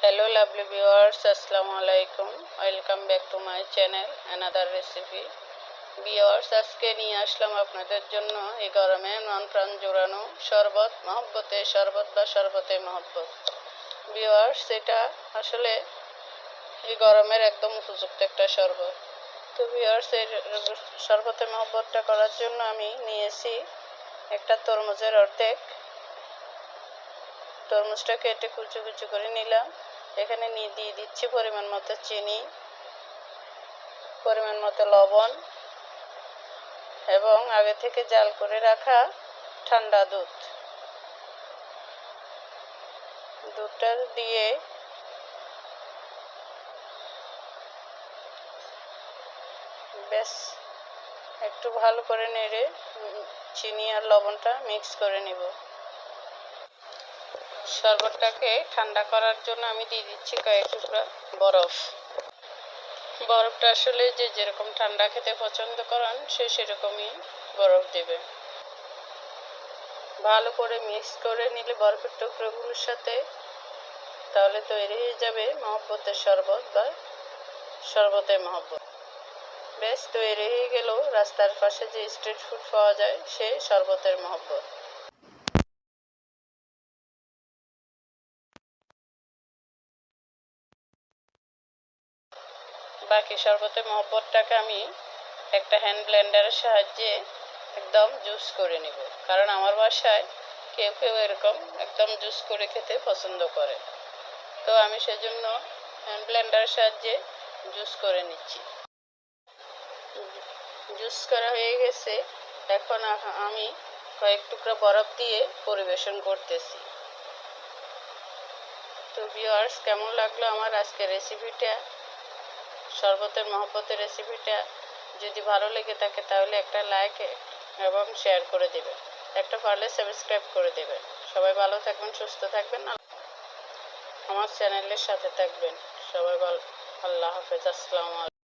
hello, lovely viewers. Assalamu alaikum. Welcome back to my channel, another recipe. Viewers, আজকে নিয়ে আসলাম আপনাদের জন্য এই গরমে মন প্রাণ জোড়ানো শরবত, মহব্বতে শরবত বা শরবতে মহব্বত। Viewers, এটা আসলে এই গরমের একদম উপযুক্ত একটা শরবত। তো viewers, এর শরবতে মহব্বতটা করার জন্য আমি নিয়েছি একটা তরমুজের অর্ধেক। তরমুজটা কেটে কুচু কুচু করে নিলাম। এখানে নিয়ে দিয়ে দিচ্ছি পরিমাণ মতো চিনি, পরিমাণ মতো লবণ এবং আগে থেকে জাল করে রাখা ঠান্ডা দুধ। দুধটা দিয়ে বেশ একটু ভালো করে নেড়ে চিনি আর লবণটা মিক্স করে নিব। শরবতটাকে ঠান্ডা করার জন্য আমি দিয়ে দিচ্ছি কয়েক টুকরা বরফ। বরফটা আসলে যে যেরকম ঠান্ডা খেতে পছন্দ করেন, সে সেরকমই বরফ দেবে। ভালো করে মিক্স করে নিলে বরফের টুকরোগুলোর সাথে তাহলে তৈরি হয়ে যাবে মহব্বতের শরবত বা শরবতের মহব্বত। বেশ, তৈরি হয়ে গেল। রাস্তার পাশে যে স্ট্রিট ফুড পাওয়া যায়, সে শরবতের মহব্বত। বাকি শরবতের মহব্বতটাকে আমি একটা হ্যান্ড ব্লেন্ডারের সাহায্যে একদম জুস করে নিব। কারণ আমার বাসায় কেউ কেউ এরকম একদম জুস করে খেতে পছন্দ করে। তো আমি সেজন্য হ্যান্ড ব্লেন্ডারের সাহায্যে জুস করে নিচ্ছি। জুস করা হয়ে গেছে। এখন আমি কয়েক টুকরা বরফ দিয়ে পরিবেশন করতেছি। তো ভিউয়ার্স কেমন লাগল আমার আজকের রেসিপিটা শরবতের মহব্বতের রেসিপিটা যদি ভালো লেগে থাকে, তাহলে একটা লাইক এবং শেয়ার করে দেবে একটা পারলে সাবস্ক্রাইব করে দেবেন। সবাই ভালো থাকবেন, সুস্থ থাকবেন। আমার চ্যানেলের সাথে থাকবেন। সবাই ভালো আল্লাহ হাফেজ। আসসালামু আলাইকুম।